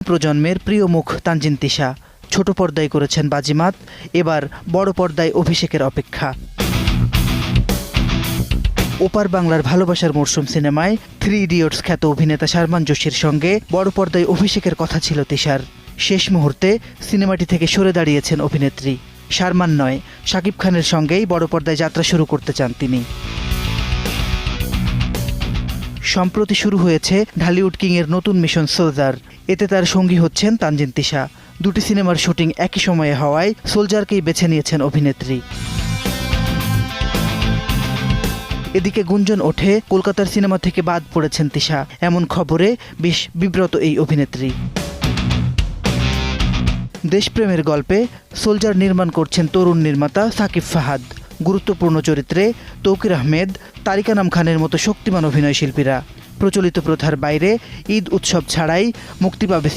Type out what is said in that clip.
প্রজন্মের প্রিয় মুখ তানজিন তিশা। ছোট পর্দায় করেছেন বাজিমাত, এবার বড় পর্দায় অভিষেকের অপেক্ষা। ওপার বাংলার ভালোবাসার মরশুম সিনেমায় থ্রি ইডিয়টস খ্যাত অভিনেতা শারমান জোশীর সঙ্গে বড় পর্দায় অভিষেকের কথা ছিল তিশার। শেষ মুহূর্তে সিনেমাটি থেকে সরে দাঁড়িয়েছেন অভিনেত্রী। শারমান নয়, শাকিব খানের সঙ্গেই বড় পর্দায় যাত্রা শুরু করতে চান তিনি। সম্প্রতি শুরু হয়েছে ঢালিউড কিং এর নতুন মিশন সোলজার। এতে তার সঙ্গী হচ্ছেন তানজিন তিশা। দুটি সিনেমার শুটিং একই সময়ে হওয়ায় সোলজারকেই বেছে নিয়েছেন অভিনেত্রী। এদিকে গুঞ্জন ওঠে, কলকাতার সিনেমা থেকে বাদ পড়েছেন তিশা। এমন খবরে বেশ বিব্রত এই অভিনেত্রী। দেশপ্রেমের গল্পে সোলজার নির্মাণ করছেন তরুণ নির্মাতা সাকিব ফাহাদ। গুরুত্বপূর্ণ চরিত্রে তৌকির আহমেদ তারিকা নাম খানের মতো শক্তিমান অভিনয় শিল্পীরা প্রচলিত প্রথার বাইরে ঈদ উৎসব ছাড়াই মুক্তি পাবে